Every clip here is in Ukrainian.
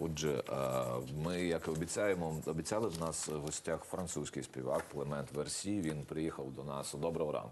Отже, е, ми, як і обіцяємо, обіцяли в нас в гостях французький співак Клемент Версі. Він приїхав до нас. Доброго ранку.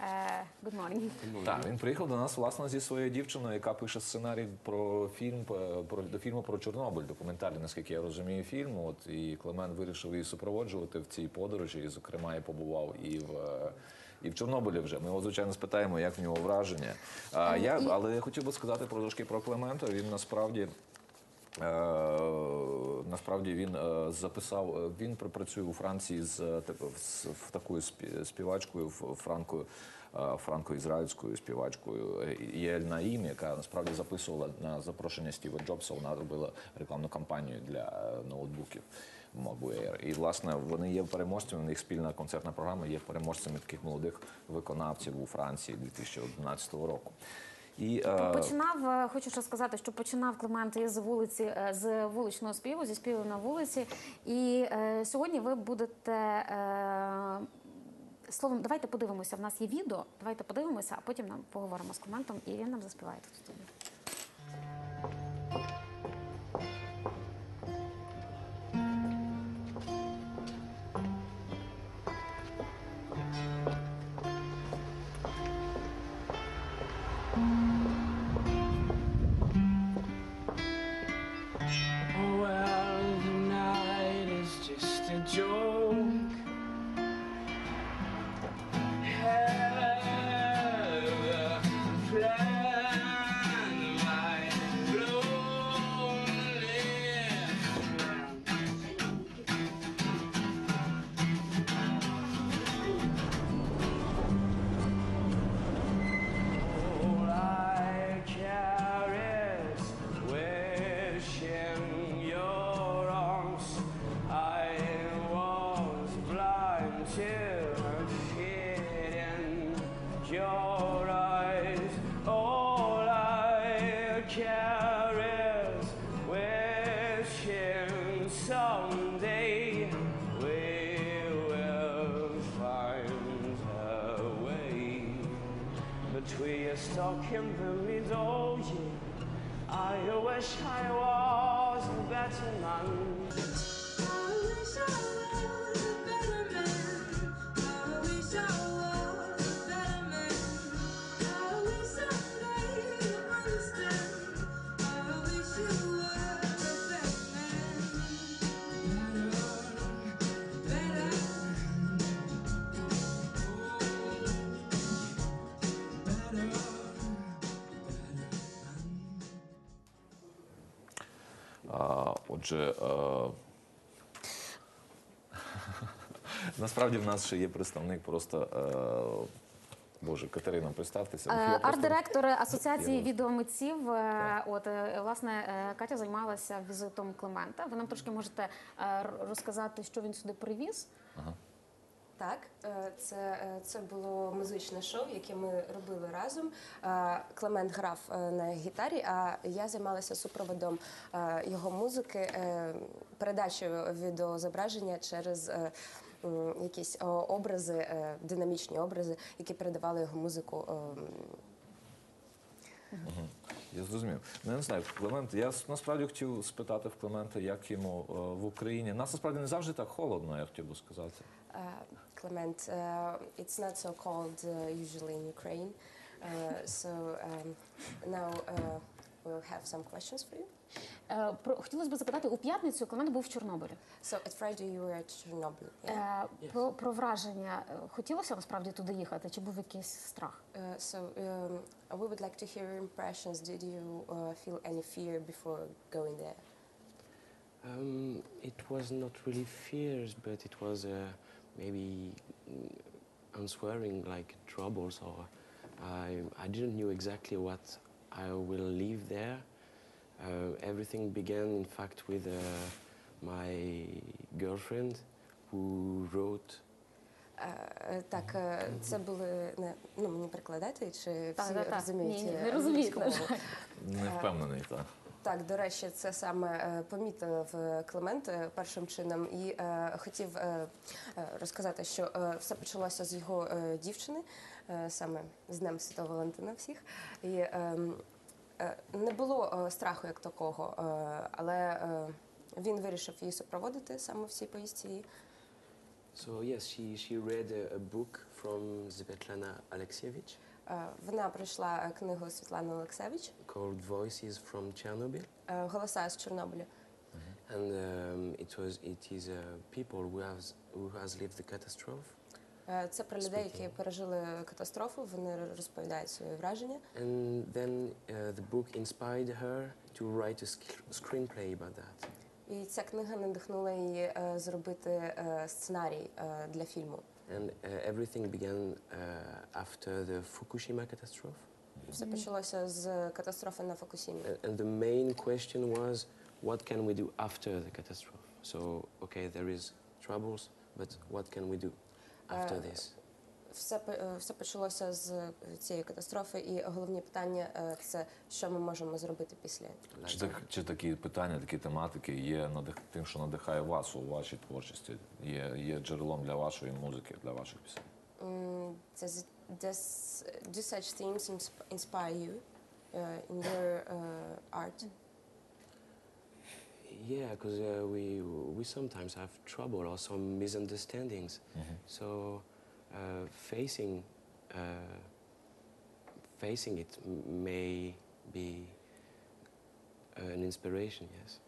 Е, Good morning. Так, він приїхав до нас власне зі своєю дівчиною, яка пише сценарій про фільм е, про до фільму про Чорнобиль, документальний, наскільки я розумію, фільм. От і Клемент вирішив її супроводжувати в цій подорожі. І, зокрема, я побував і в. І в Чорнобилі вже ми його звичайно спитаємо, як в нього враження. А я але я хотів би сказати про трошки про Клемента. Він насправді Насправді він е, записав. е, Він працює у Франції з, е, з такою співачкою ф- франкою. е, Франко-ізраїльською співачкою е, Єль Наїм, яка насправді записувала на запрошення Стіва Джобса. Вона робила рекламну кампанію для е, ноутбуків Air. І власне вони є переможцями. У них спільна концертна програма є переможцями таких молодих виконавців у Франції 2011 року. І е, Починав, е, хочу ще сказати, що починав Климент із вулиці е, з вуличного співу, зі співу на вулиці. І е, сьогодні ви будете. Е, Словом, давайте подивимося. В нас є відео. Давайте подивимося, а потім нам поговоримо з Клементом, і він нам заспіває тут someday we will find a way. But we are stuck in the middle, yeah. I wish I was a better man. Отже, е, насправді в нас ще є представник просто. е, Боже, Катерина, представтеся. Е, Арт-директор Асоціації відеомитців. От власне Катя займалася візитом Клемента. Ви нам трошки можете розказати, що він сюди привіз. Так, е, це, е, це було музичне шоу, яке ми робили разом. Е, Клемент грав на гітарі, а я займалася супроводом його музики, передачею відеозображення через якісь образи, динамічні образи, які передавали його музику. Я зрозумів. Ну, я не знаю, Клемент, я насправді хотів спитати в Клемента, як йому в Україні. Нас насправді не завжди так холодно, я хотів би сказати. Uh, Clement, uh, it's not so cold uh, usually in Ukraine. Uh, so um, now uh, we'll have some questions for you. Е, Про хотілося б запитати у п'ятницю. Клемент був в Чорнобилі. So at Friday you were at Chernobyl. Yeah? Е, Про, про враження Е, хотілося насправді туди їхати, чи був якийсь страх? Uh, so um, we would like to hear your impressions. Did you uh, feel any fear before going there? Um, it was not really fears, but it was uh, maybe mm, answering like troubles, or I I didn't know exactly what I will leave there. Uh, everything began, in fact, with uh, my girlfriend, who wrote Е, Так, е, це були не ну мені перекладати, чи Так, всі так, так. розуміють? Ні, ні, е, не розуміють, англійську на мову? Не впевнений, так. Так, до речі, це саме е, помітив е, Клемент е, першим чином і хотів розказати, що все почалося з його дівчини, саме з Днем Святого Валентина всіх. І ем, Не було страху як такого, але він вирішив її супроводити саме в цій поїздці. So yes, she, she read a, a book from Svetlana Alexievich Вона пройшла е, книгу Світлани Олексевич called Voices from Chernobyl. е, Голоса з Чорнобиля. And um, it was it is uh, people who has who has lived the catastrophe, Е, Це про людей, які пережили катастрофу. Вони розповідають свої враження. and then uh, the book inspired her to write a screenplay about that. І ця книга надихнула її е, зробити е, сценарій е, для фільму. And uh, everything began uh, after the Fukushima catastrophe. Все почалося з катастрофи на Фукусімі. A- And the main question was, what can we do after the catastrophe? So, okay, there is troubles, but what can we do after Uh, this? Все, по- е, все почалося з цієї катастрофи, і головні питання е, це що ми можемо зробити після. Чи, так, чи такі питання, такі тематики є надих, тим, що надихає вас у вашій творчості? Є, є джерелом для вашої музики, для ваших пісень? М, Does, do such themes insp- inspire you uh, in your uh, art? Yeah, because uh, we we sometimes have trouble or some misunderstandings. So uh, facing uh, facing it may be uh, an inspiration. Yes.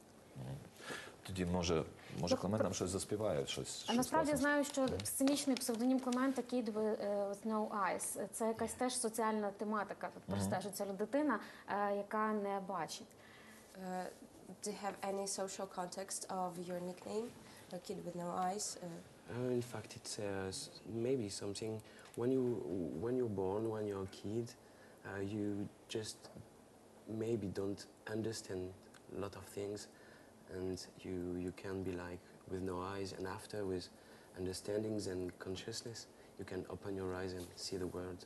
Тоді, може, може Ну, Клемент нам щось заспіває, щось. А щось насправді власне? знаю, що сценічний псевдонім Клемента Kid with е, no eyes. Це якась теж соціальна тематика. Тут простежиться людина, е, яка не бачить. Uh, do you have any social context of your nickname, a kid with no eyes? Uh, Uh, in fact, it's uh, maybe something when you when you're born, when you're a kid, uh, you just maybe don't understand a lot of things, and you you can be like with no eyes, and after with understandings and consciousness, you can open your eyes and see the world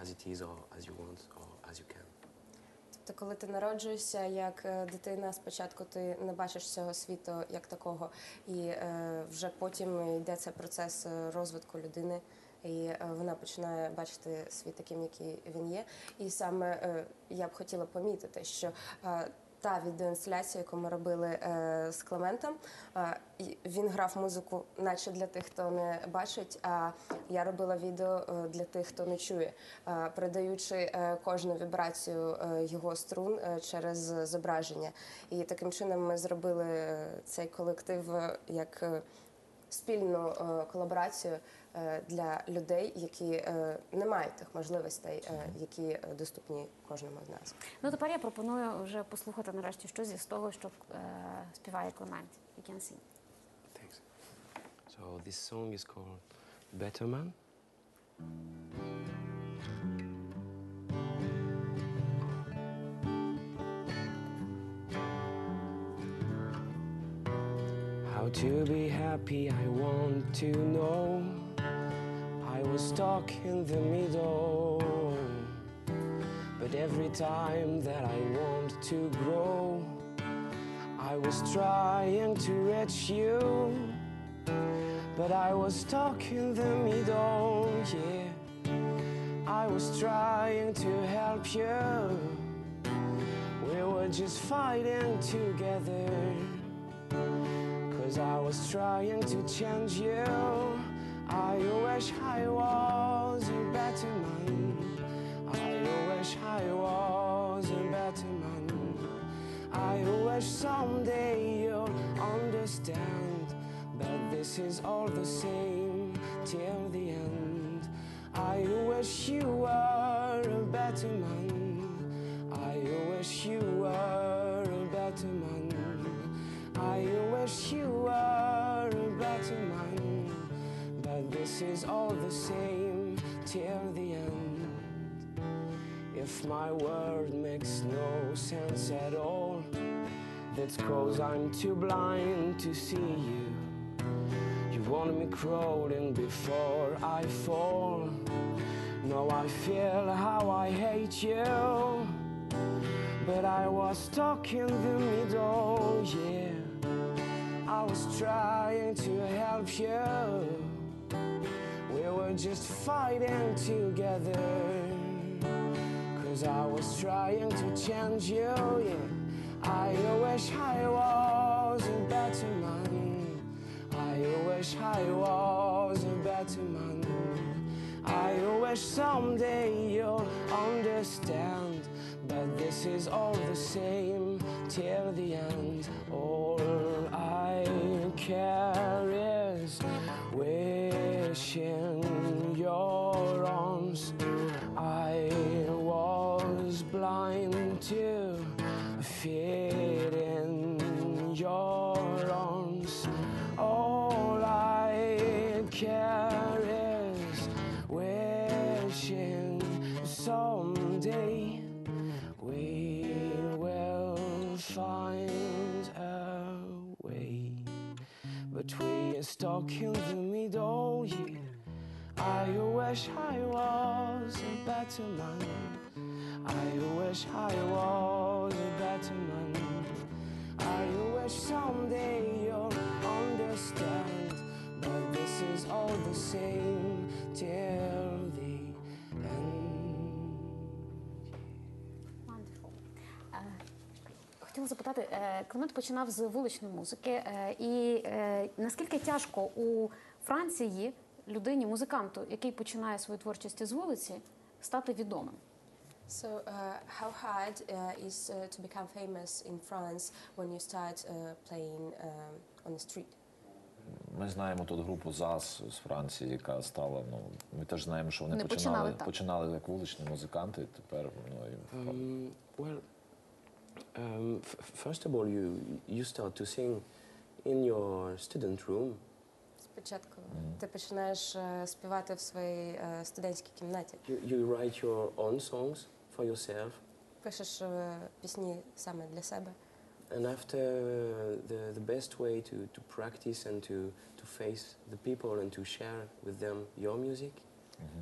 as it is, or as you want, or as you can. Тобто, коли ти народжуєшся як е, дитина, спочатку ти не бачиш цього світу як такого, і е, вже потім йде цей процес е, розвитку людини, і е, вона починає бачити світ таким, який він є. І саме е, я б хотіла помітити, що е, та відеоінсталяція, яку ми робили е, з Клементом, е, він грав музику, наче для тих, хто не бачить. А я робила відео е, для тих, хто не чує, передаючи кожну вібрацію його струн через зображення. І таким чином ми зробили цей колектив як спільну е, колаборацію е, для людей, які е, не мають тих можливостей, які доступні кожному з нас. Ну тепер я пропоную вже послухати нарешті щось із того, що співає Клемент. You can sing. Thanks. So this song is called Better Man. To be happy, I want to know. I was stuck in the middle. But every time that I want to grow, I was trying to reach you. But I was stuck in the middle, yeah. I was trying to help you. We were just fighting together. Cause I was trying to change you. I wish I was a better man. I wish I was a better man. I wish someday you'll understand. But this is all the same till the end. I wish you were a better man. I wish you were a better man. Wish you were a better man. But this is all the same till the end. If my word makes no sense at all, that's cause I'm too blind to see you. You want me crawling before I fall. Now I feel how I hate you. But I was stuck in the middle, yeah. I was trying to help you. We were just fighting together. Cause I was trying to change you, yeah. I wish I was a better man. I wish I was a better man. I wish someday you'll understand. But this is all the same till the end. All Is wishing your arms. I was blind to in the middle. I wish I was a better man. I wish I was a better man. I wish someday you'll understand. But this is all the same till Хотіла запитати, е, Климент починав з вуличної музики, е, і е, наскільки тяжко у Франції людині, музиканту, який починає свою творчість з вулиці, стати відомим? So, uh, how hard uh, is uh, to become famous in France when you start uh, playing um, on the street? Ми знаємо тут групу ЗАС з Франції, яка стала. Ну ми теж знаємо, що вони Вони починали, починали так. починали як вуличні музиканти. Тепер ну і Um, well, um, f- first of all, you you start to sing in your student room. Спочатку ти починаєш е, співати в своїй е, студентській кімнаті. You, you write your own songs for yourself, Пишеш е, пісні саме для себе. and after uh, the the best way to to practice and to to face the people and to share with them your music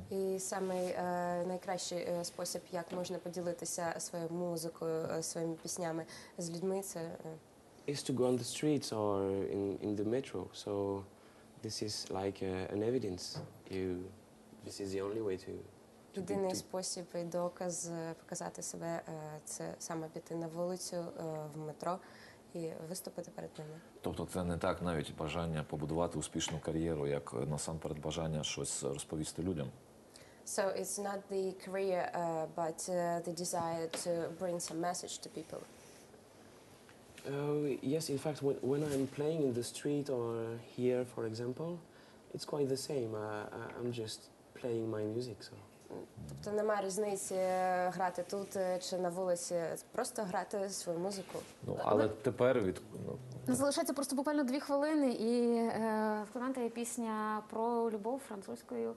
І саме е, найкращий е, спосіб, як можна поділитися своєю музикою, е, своїми піснями з людьми, це е, is to go on the streets or in in the metro. So this is like uh, an evidence. You this is the only way to. to be- єдиний to- спосіб і доказ е, показати себе. е, Це саме піти на вулицю е, в метро і виступити перед ними. тобто, це не так навіть бажання побудувати успішну кар'єру, як е, насамперед бажання щось розповісти людям. So it's not the career, uh, but uh, the desire to bring some message to people. Uh, yes, in fact, when, when I'm playing in the street or here, for example, it's quite the same. Uh, I'm just playing my music. So Тобто немає різниці е, грати тут е, чи на вулиці, просто грати свою музику. Ну але тепер від ну, Залишається просто буквально дві хвилини, і е, в Климента є пісня про любов французькою.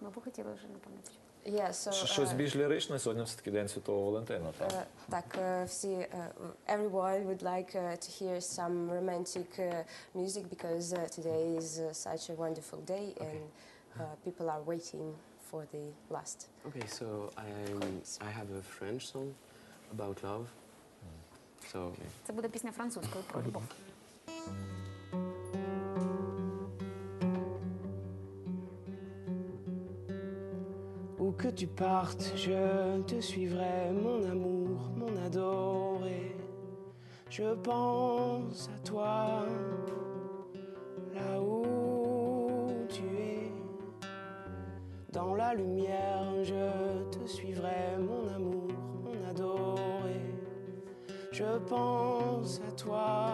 Ми б хотіли вже напевно. почути. Yeah, so, Щ- щось е, більш ліричне сьогодні все таки день Святого Валентина. Так? Е, Так, е, всі е, everyone would like uh, to hear some romantic uh, music because uh, today is uh, such a wonderful day and uh, people are waiting for the last. okay, so I'm, I have a French song about love. So Це буде пісня французькою про любов. Où que tu partes, je te suivrai, mon amour, mon adoré. Je pense à toi, Lumière, je te suivrai, mon amour, mon adoré. Je pense à toi,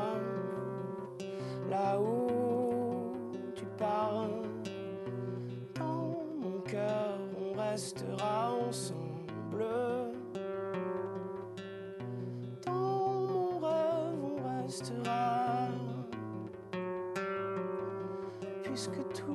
là où tu pars. Dans mon cœur, on restera ensemble. Dans mon rêve, on restera. Puisque tout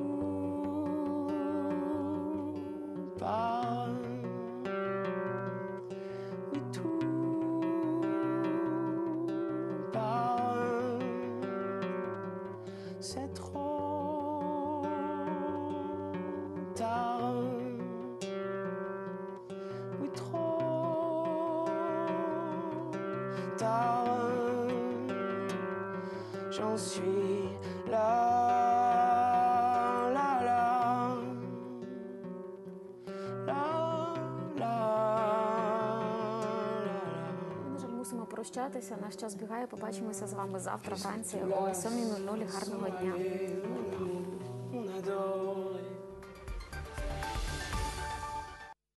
tard, j'en suis là, là, là, là, Ми, на жаль, мусимо прощатися. Наш час бігає. Побачимося з вами завтра вранці о 7.00. Гарного дня.